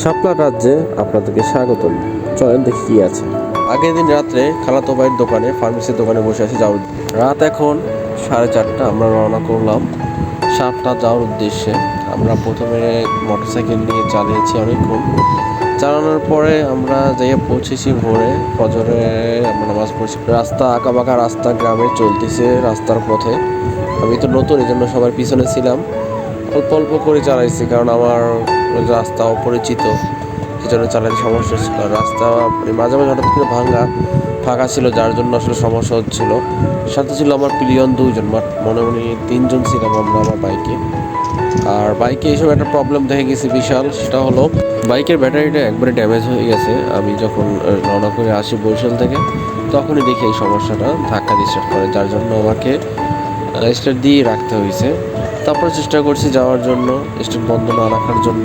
শাপলা রাজ্যে আপনাদেরকে স্বাগতম। চলেন দেখি কি আছে। আগের দিন রাত্রে খালাতো ভাইয়ের দোকানে, ফার্মেসির দোকানে বসে আছি যাওয়ার রাত এখন সাড়ে চারটা, আমরা রওনা করলাম শাপলা যাওয়ার উদ্দেশ্যে। আমরা প্রথমে মোটরসাইকেল নিয়ে চালিয়েছি অনেকক্ষণ। চালানোর পরে আমরা যাইয়া পৌঁছেছি ভোরে। ফজরে আমরা নামাজ পড়ছি। রাস্তা আঁকা বাঁকা রাস্তা গ্রামে চলতেছে রাস্তার পথে। আমি তো নতুন এই জন্য সবার পিছনে ছিলাম। অল্প অল্প করে চালাইছি, কারণ আমার রাস্তা অপরিচিত। এই জন্য চালাতে সমস্যা ছিল রাস্তা মানে মাঝে মাঝে হঠাৎ করে ভাঙা, ফাঁকা ছিল, যার জন্য আসলে সমস্যা হচ্ছিল। সাথে ছিল আমার প্রিয়ন দুইজন মনে মনে তিনজন ছিলাম আমরা আমার বাইকে। আর বাইকে এইসব একটা প্রবলেম দেখে গেছি বিশাল, সেটা হলো বাইকের ব্যাটারিটা একবারে ড্যামেজ হয়ে গেছে। আমি যখন রওনা করে আসি বরিশাল থেকে, তখনই দেখি এই সমস্যাটা ধাক্কা দিয়ে করে যার জন্য আমাকে স্টার্ট দিয়ে রাখতে হয়েছে। তারপর চেষ্টা করছি যাওয়ার জন্য, স্টেট বন্ধ না রাখার জন্য,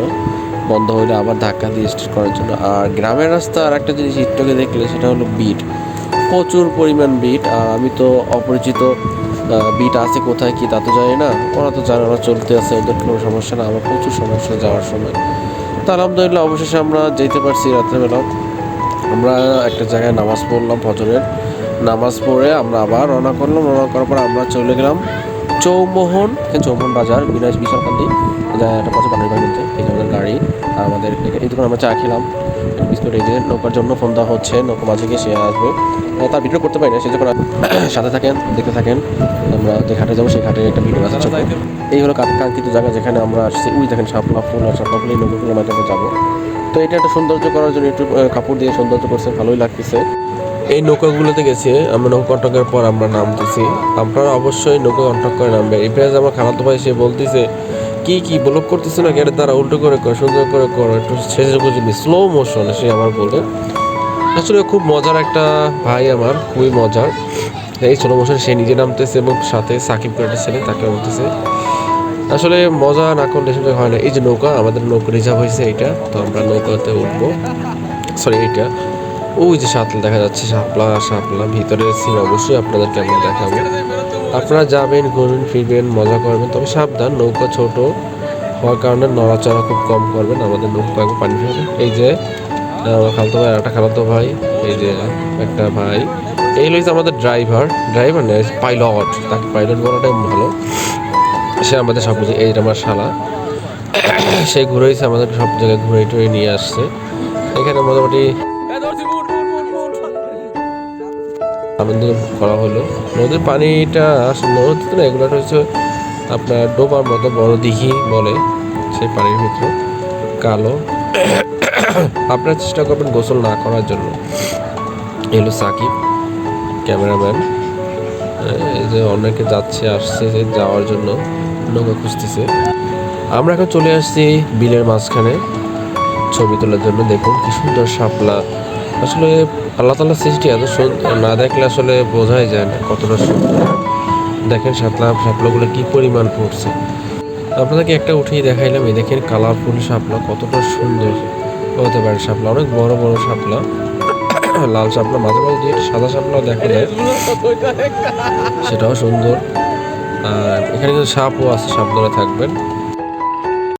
বন্ধ হইলে আবার ধাক্কা দিয়ে স্টেট করার জন্য। আর গ্রামের রাস্তা আর একটা জিনিস ইটটকে দেখলে, সেটা হলো বিট। প্রচুর পরিমাণ বিট, আর আমি তো অপরিচিত বিট আছে কোথায় কি তা তো জানি না। ওরা তো জানে ওরা চলতে আছে, ওদের কোনো সমস্যা না। আমার প্রচুর সমস্যা যাওয়ার সময়। তো আলহামদুলিল্লাহ, অবশেষে আমরা যেতে পারছি রাত্রেবেলা। আমরা একটা জায়গায় নামাজ পড়লাম ফজরের। নামাজ পড়ে আমরা আবার রওনা করলাম। রওনা করার পর আমরা চলে গেলাম চৌমোহন চৌমোহন বাজার বিনাশ বিশালকান্দি। একটা পথে পানির বাড়িতে এই আমাদের গাড়ি। আমাদের এই দোকানে আমরা চা খেলাম। বিস্কুট এই যে নৌকার জন্য ফোন দেওয়া হচ্ছে, নৌকা মাঝে গিয়ে সে আসবে। তার ভিডিও করতে পারি না সেই যখন সাথে থাকেন, দেখতে থাকেন, আমরা যে ঘাটে যাব সেই ঘাটে একটা ভিডিও আছে। এই হলো কাঙ্ক্ষিত জায়গা যেখানে আমরা আসছি। ওই দেখেন শাপলা ফুল আর শাপলা ফুল, এই নৌকাগুলোর মাধ্যমে যাব। তো এটা একটা সৌন্দর্য করার জন্য একটু কাপড় দিয়ে সৌন্দর্য করছে, ভালোই লাগতেছে। এই নৌকাগুলোতে গেছে, আমরা নৌকা কন্টকের পর আমরা নামতেছি। আপনারা অবশ্যই নৌকা কন্টক করে নামবেন। এই আমার খালাতো ভাই, সে বলতেছে, কি কি, ব্লক করতেছে না গেটের দ্বারা উল্টো করে কর সুন্দর করে কর, একটু শেষে বুঝিনি স্লো মোশন সে আমার বলে। আসলে খুব মজার একটা ভাই আমার, খুবই মজার। এই স্লো মোশন সে নিজে নামতেছে এবং সাথে সাকিব করে একটা ছেলে তাকে বলতেছে। আসলে মজা না করলে সেটা হয় না। এই যে নৌকা, আমাদের নৌকা রিজার্ভ হয়েছে এইটা, তো আমরা নৌকাতে উঠবো। সরি এইটা। ওই যে সাতলা দেখা যাচ্ছে, শাপলা শাপলা। ভিতরে সিন অবশ্যই আপনাদেরকে আমরা দেখাবো। আপনারা যাবেন ঘুরবেন ফিরবেন, মজা করবেন। তবে সাবধান, নৌকা ছোট হওয়ার কারণে নড়াচড়া খুব কম করবেন। আমাদের নৌকা পানি ফেলে এই যে খালতো ভাই একটা খালাতো ভাই। এই যে, একটা ভাই। এই হচ্ছে আমাদের ড্রাইভার ড্রাইভার না পাইলট তাকে পাইলট বলাটাই ভালো। সে আমাদের সব কিছু, এই আমার শালা। সে ঘুরেছে আমাদের সব জায়গায় ঘুরে টুরে নিয়ে আসছে। এখানে মোটামুটি আনন্দ করা হলো। নদীর পানিটা নদীতে না এগুলো হচ্ছে আপনার ডোবার মতো, বড় দিঘি বলে সেই পানির ভিতরে, কালো। আপনারা চেষ্টা করবেন গোসল না করার জন্য। এলো সাকিব, ক্যামেরাম্যান। যে অনেকে যাচ্ছে, আসছে যাওয়ার জন্য, নৌকা খুঁজতেছে। আমরা এখন চলে আসছি বিলের মাঝখানে। ছবি তোলার জন্য দেখুন কি সুন্দর শাপলা। আসলে আল্লাহ তাল্লাহ সৃষ্টি এত সুন্দর না দেখলে আসলে বোঝাই যায় না কতটা সুন্দর। দেখেন শাপলা সাপলাগুলো কি পরিমাণ পড়ছে। আপনাদেরকে একটা উঠেই দেখাইলাম, এই দেখেন কালারফুল শাপলা, কতটা সুন্দর। হতে পারে সাপলা অনেক বড় বড় সাপলা লাল শাপলা, মাঝে মাঝে দুই সাদা শাপলাও দেখা যায়। সেটাও সুন্দর। আর এখানে কিন্তু সাপও আছে সাবধানে থাকবেন।